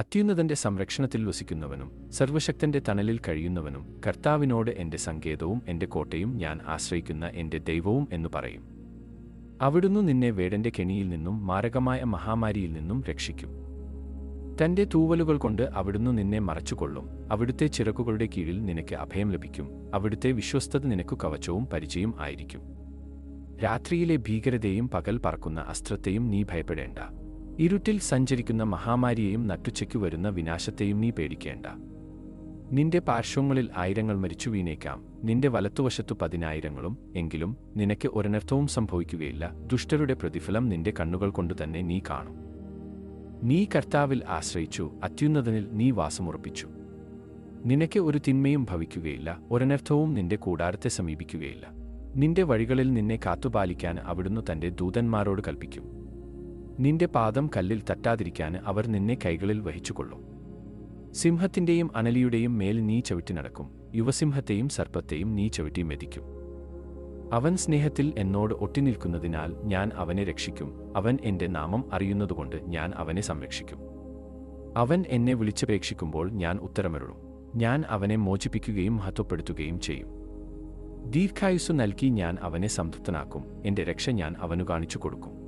അത്യുന്നതന്റെ സംരക്ഷണത്തിൽ വസിക്കുന്നവനും സർവശക്തന്റെ തണലിൽ കഴിയുന്നവനും കർത്താവിനോട് എന്റെ സങ്കേതവും എന്റെ കോട്ടയും ഞാൻ ആശ്രയിക്കുന്ന എന്റെ ദൈവവും എന്നു പറയും. അവിടുന്ന് നിന്നെ വേടന്റെ കെണിയിൽ നിന്നും മാരകമായ മഹാമാരിയിൽ നിന്നും രക്ഷിക്കും. തന്റെ തൂവലുകൾ കൊണ്ട് അവിടുന്ന് നിന്നെ മറച്ചുകൊള്ളും. അവിടുത്തെ ചിറക്കുകളുടെ കീഴിൽ നിനക്ക് അഭയം ലഭിക്കും. അവിടുത്തെ വിശ്വസ്തത നിനക്കു കവചവും പരിചയം ആയിരിക്കും. രാത്രിയിലെ ഭീകരതയും പകൽ പറക്കുന്ന അസ്ത്രത്തെയും നീ ഭയപ്പെടേണ്ട. ഇരുട്ടിൽ സഞ്ചരിക്കുന്ന മഹാമാരിയെയും നട്ടുച്ചയ്ക്കു വരുന്ന വിനാശത്തെയും നീ പേടിക്കേണ്ട. നിന്റെ പാർശ്വങ്ങളിൽ ആയിരങ്ങൾ മരിച്ചു വീണേക്കാം. നിന്റെ വലത്തുവശത്തു പതിനായിരങ്ങളും എങ്കിലും നിനക്ക് ഒരനർത്ഥവും സംഭവിക്കുകയില്ല. ദുഷ്ടരുടെ പ്രതിഫലം നിന്റെ കണ്ണുകൾ കൊണ്ട് തന്നെ നീ കാണും. നീ കർത്താവിൽ ആശ്രയിച്ചു അത്യുന്നതനിൽ നീ വാസമുറപ്പിച്ചു. നിനക്ക് ഒരു തിന്മയും ഭവിക്കുകയില്ല ഒരനർത്ഥവും നിന്റെ കൂടാരത്തെ സമീപിക്കുകയില്ല. നിന്റെ വഴികളിൽ നിന്നെ കാത്തുപാലിക്കാൻ അവിടുന്ന് തന്റെ ദൂതന്മാരോട് കൽപ്പിക്കും. നിന്റെ പാദം കല്ലിൽ തട്ടാതിരിക്കാൻ അവർ നിന്നെ കൈകളിൽ വഹിച്ചുകൊള്ളും. സിംഹത്തിന്റെയും അനലിയുടെയും മേൽ നീ ചവിട്ടി നടക്കും. യുവസിംഹത്തെയും സർപ്പത്തെയും നീ ചവിട്ടി മെതിക്കും. അവൻ സ്നേഹത്തിൽ എന്നോട് ഒട്ടിനിൽക്കുന്നതിനാൽ ഞാൻ അവനെ രക്ഷിക്കും. അവൻ എന്റെ നാമം അറിയുന്നതുകൊണ്ട് ഞാൻ അവനെ സംരക്ഷിക്കും. അവൻ എന്നെ വിളിച്ചപേക്ഷിക്കുമ്പോൾ ഞാൻ ഉത്തരമരുളും. ഞാൻ അവനെ മോചിപ്പിക്കുകയും മഹത്വപ്പെടുത്തുകയും ചെയ്യും. ദീർഘായുസ് നൽകി ഞാൻ അവനെ സംതൃപ്തനാക്കും. എന്റെ രക്ഷ ഞാൻ അവനു കാണിച്ചു കൊടുക്കും